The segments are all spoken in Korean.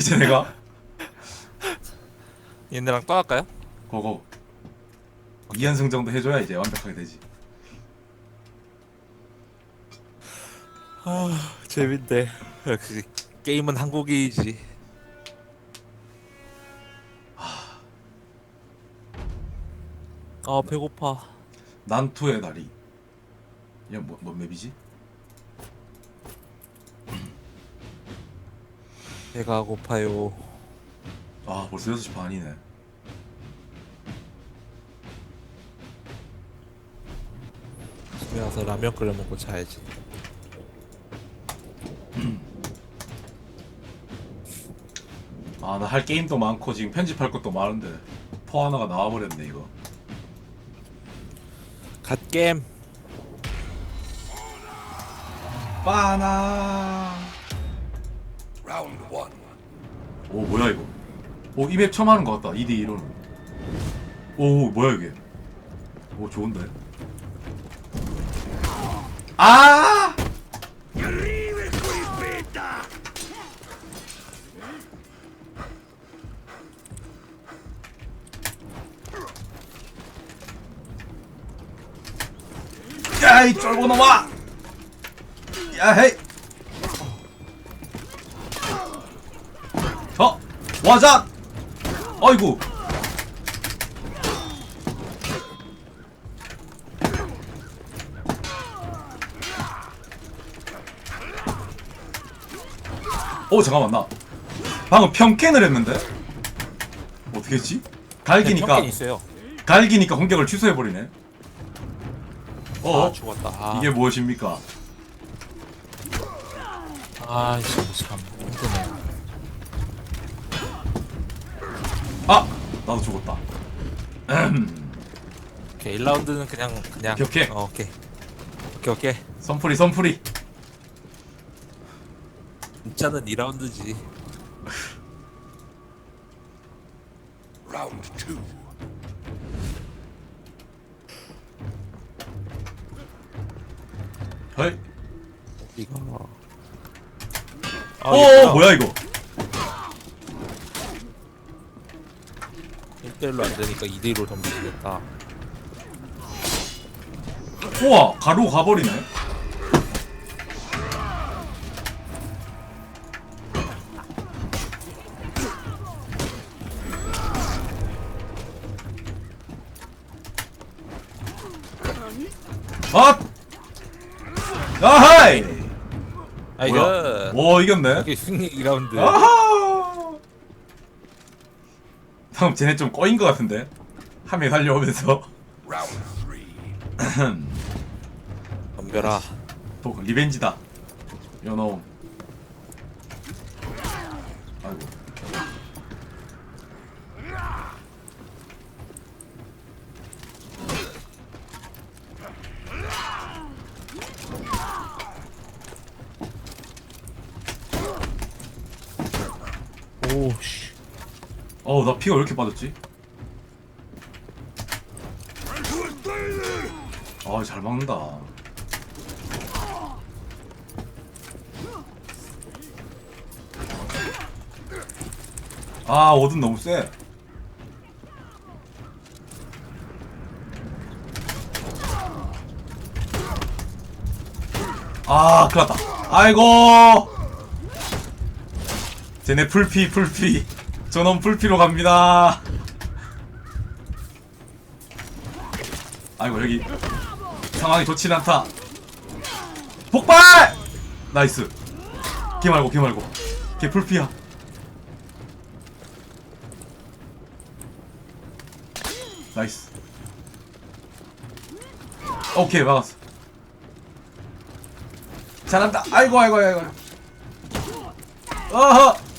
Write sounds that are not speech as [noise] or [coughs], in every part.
이제 내가? [laughs] 얘네랑 또 할까요? 고고 2연승 정도 해줘야 이제 완벽하게 되지. 아 재밌네. 역시 게임은 한국이지. 아 배고파. 난투의 다리 이건 뭐, 뭔 맵이지? 배가 고파요. 아 벌써 6시 반이네. 집에 가서 라면 끓여 먹고 자야지. 아 나 할 게임도 많고 지금 편집할 것도 많은데 포 하나가 나와버렸네 이거. 갓겜. 빠나. 오 뭐야 이거? 오 이 맵 처음 하는 것 같다. 2대 1로는 오 뭐야 이게? 오 좋은데? 아! 야이 쫄고 넘어 야헤이 어 와자! 아이고. 오 잠깐만 나 방금 평캔을 했는데? 어떻게 했지? 갈기니까. 평균 있어요. 갈기니까 공격을 취소해버리네. 어? 아 죽었다. 아, 이게 무엇입니까? 아 이거 참 나도 죽었다. 오케이 1라운드는 그냥 그냥. 오케이, 오케이. 어, 오케이. 오케이 오케이. 선풀이 선풀이. 진짜는 2라운드지. Round two. 헐 이거 오 아, 이거 뭐야 이거 1대1로 안 되니까 2대1로 덤비겠다 우와 가로 가버리네 아! 아하이! 아 뭐야? 이거 오 이겼네 이게 승리 2라운드 아하! 방금 쟤네 좀 꺼인 것 같은데? 한명 달려오면서. 덤벼라 또 리벤지다. 요놈 아이고. 오씨 어우 나 피가 왜 이렇게 빠졌지? 아 잘 막는다 아 어둠 너무 세 아, 큰일 났다. 아이고! 쟤네 풀피, 풀피. 저놈 풀피로 갑니다. 아이고, 여기 상황이 좋진 않다. 폭발! 나이스. 걔 말고, 걔 말고. 걔 풀피야. 나이스. 오케이, 막았어. 잘한다. 아이고, 아이고, 아이고. 어허!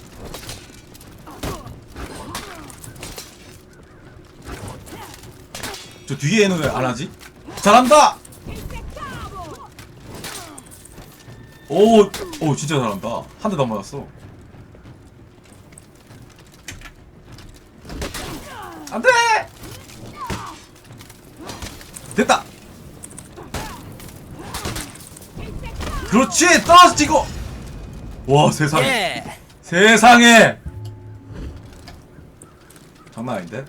저 뒤에는 왜 안 하지? 잘한다! 오, 오, 진짜 잘한다. 한 대도 안 맞았어. 안 돼! 됐다! 그렇지! 떨어지고! 와, 세상에. 예 세상에! 장난 아닌데?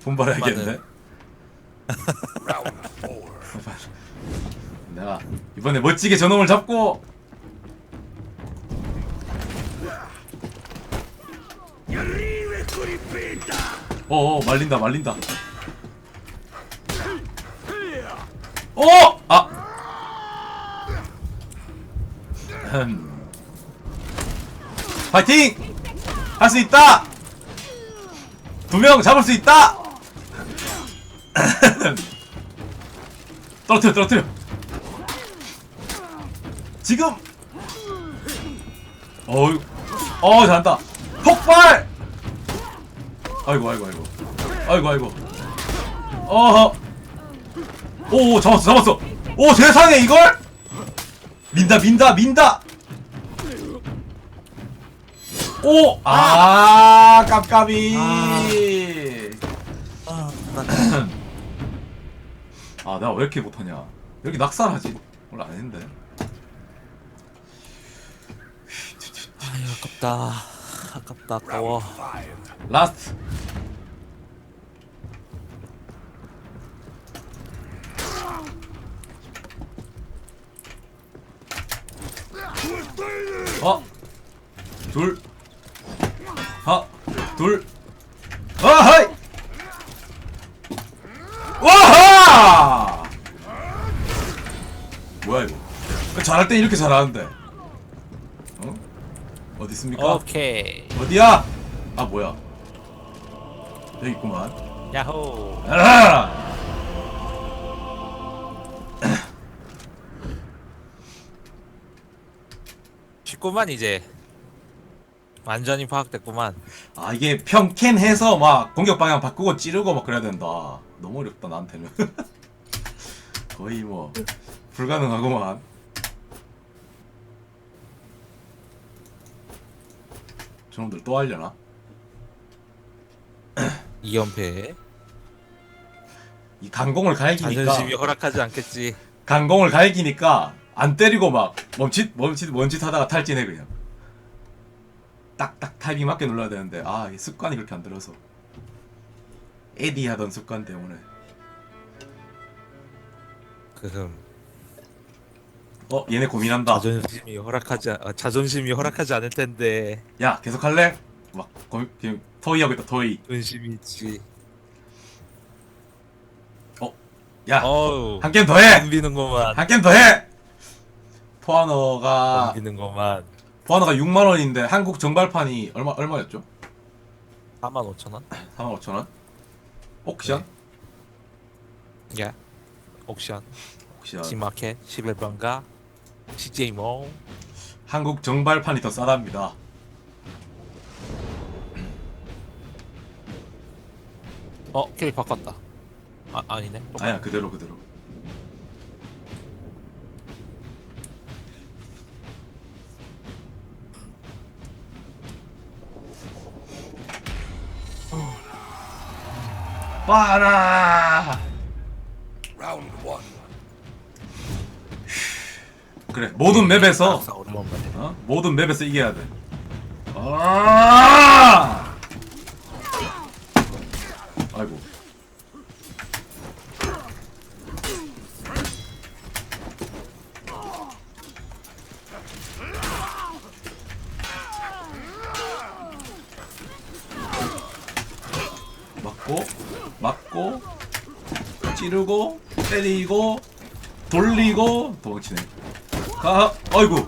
four. [laughs] 내가 이번에 멋지게 저놈을 잡고 어어 말린다 말린다 어! 아! 흠. 파이팅! 할 수 있다! 두 명 잡을 수 있다! [coughs] 떨어뜨려 떨어뜨려. 지금. 어유 어 잘한다. 폭발! 아이고 아이고 아이고. 아이고 아이고. 어허. 오 잡았어 잡았어. 오 세상에 이걸? 민다 민다 민다. 오아 깝깝이. 아, [coughs] 나 아 내가 왜 이렇게 못하냐? 여기 낙살하지? 원래 안 했는데. 아유, 아깝다. 아깝다, 아까워. 라스트. 어? 둘. 하, 둘 아하이 와하 뭐야 이거 잘할 땐 이렇게 잘하는데 어? 어디 있습니까? 오케이. 어디야? 아 뭐야? 여기 있구만. 야호. 아! [clears throat] 쉽구만, 이제. 완전히 파악됐구만. 아 이게 평캔해서 막 공격 방향 바꾸고 찌르고 막 그래야 된다. 너무 어렵다 나한테는. [laughs] 거의 뭐 불가능하구만. 저놈들 또 하려나? [clears throat] 2연패. 이 강공을 갈기니까 자존심이 허락하지 않겠지. 강공을 갈기니까 안 때리고 막 멈칫 멈칫 멈칫 하다가 탈진해 그냥 딱딱 타이밍 맞게 눌러야 되는데 아이 습관이 그렇게 안 들어서 에디 하던 습관 때문에 그 어 얘네 고민한다 자존심이 허락하지 않- 아, 자존심이 허락하지 않을 텐데 야 계속 할래? 막 고민 지금 토이 하고 있다 토이 존심이 있지. 야 어우. 한 게임 더 해 덤비는구만. 한 게임 더 해 포아너가 덤비는구만. 포아너가 6만 원인데 한국 정발판이 얼마 얼마였죠? 4만 5천 원? 4만 5천 원? 옥션? 야. 옥션. 옥션 지마켓. 11번가. CJ모. 한국 정발판이 더 싸답니다. 어, 캐리 바꿨다. 아, 아니네. 아니야 그대로 그대로. 빠라. 그래 모든 맵에서 오랜만에. 어? 모든 맵에서 이겨야 돼. 아! 아이고. 맞고 맞고 찌르고 때리고 돌리고 도망치네. 가 아이고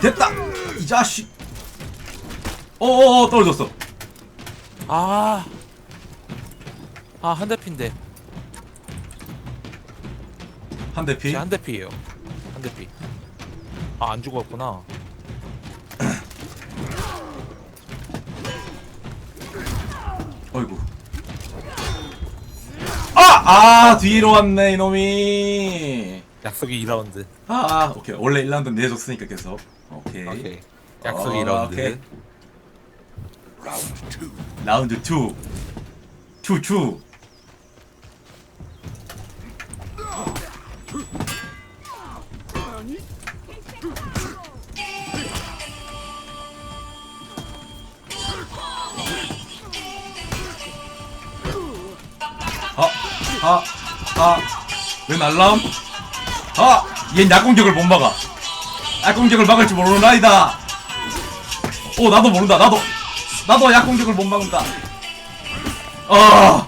됐다 이 자식 어어어 떨어졌어 아. 아, 한 대피인데. 한 대 피. 한 대피예요. 한 대피. 아, 안 죽었구나. [clears throat] 어이구. 아! 아, 뒤로 왔네, 이놈이. 약속이 2라운드. 아, 오케이. 원래 1라운드 내줬으니까 계속. 오케이. 오케이. 약속이 어, 2라운드. 오케이. 라운드 2 2 2 아, 아, 왜 날람? 아, 얜 약공격을 못 막아. 약공격을 막을 줄 모르는 아이다. 오, 나도 모른다. 나도, 나도 약공격을 못 막는다. 아,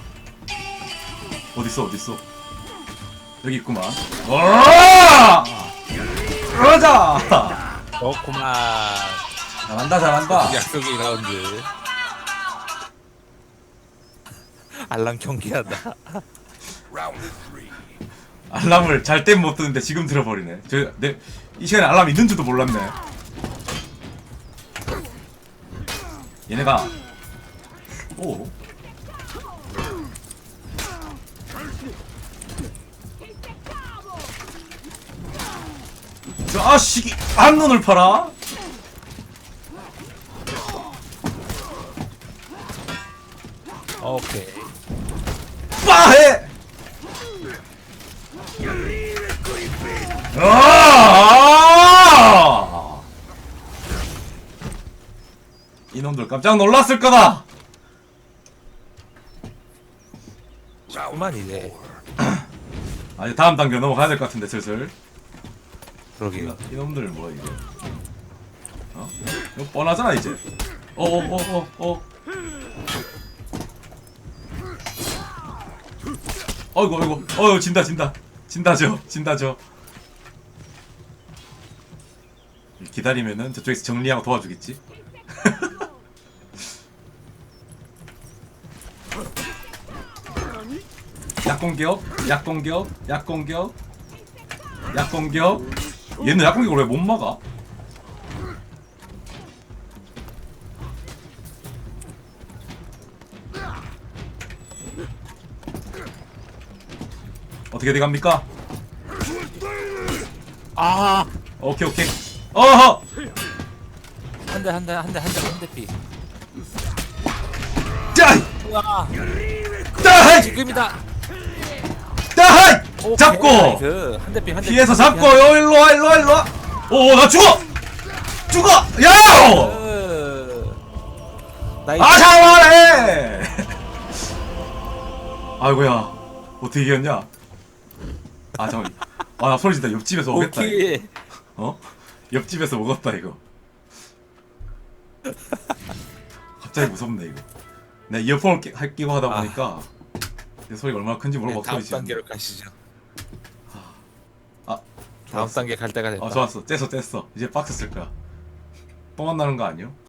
어딨어, 어딨어? 여기 있구만. 어, 그러자. 좋구만. 잘한다, 잘한다. 약속의 라운드. 알람 경기한다. 알람을 잘 땐 못 듣는데 지금 들어버리네. 저, 내, 이 시간에 알람 있는 줄도 몰랐네. 얘네가, 오. 저 아씨기 한눈을 팔아? 오케이. 빠해! 아! 이놈들 깜짝 놀랐을 거다. 그만 이제. 아 이제 다음 단계 넘어가야 될 것 같은데 슬슬. 그러게요. 이놈들 뭐야 이게? 어? 이거 뻔하잖아 이제. 어어어어 어, 어. 어이구 어이구 어유 진다 진다 진다죠 진다죠. 기다리면은 저쪽에서 정리하고 도와주겠지. 약공격 약공격 약공격 약공격 얘는 약공격을 왜 못 막아? 어떻게 돼갑니까? 아! 오케이 오케이 어허 한 대, 한 대, 한 대, 한 대, 한 대 피. 짜이 와! 짜이 지금이다! 잡고. 피, 피. 피해서 잡고. 요 일로 와 일로 와 일로 와 오나 죽어. 죽어. 야 으. 나이스. 아 잘하네 [laughs] 아이고야. 어떻게 이겼냐? 아 잠깐 아나 소리 진다 옆집에서 오겠다. 오케이. 어? 옆집에서 먹었다 이거. 갑자기 무섭네 이거. 내 이어폰을 끼, 끼고 하다 보니까 내 소리가 얼마나 큰지 모르고 네, 막 다음 단계로 가시죠. 아 다음 단계 갈 때가 됐다. 어 좋았어 뗐어 뗐어 이제 박스 쓸 거야 또 만나는 거 아니요?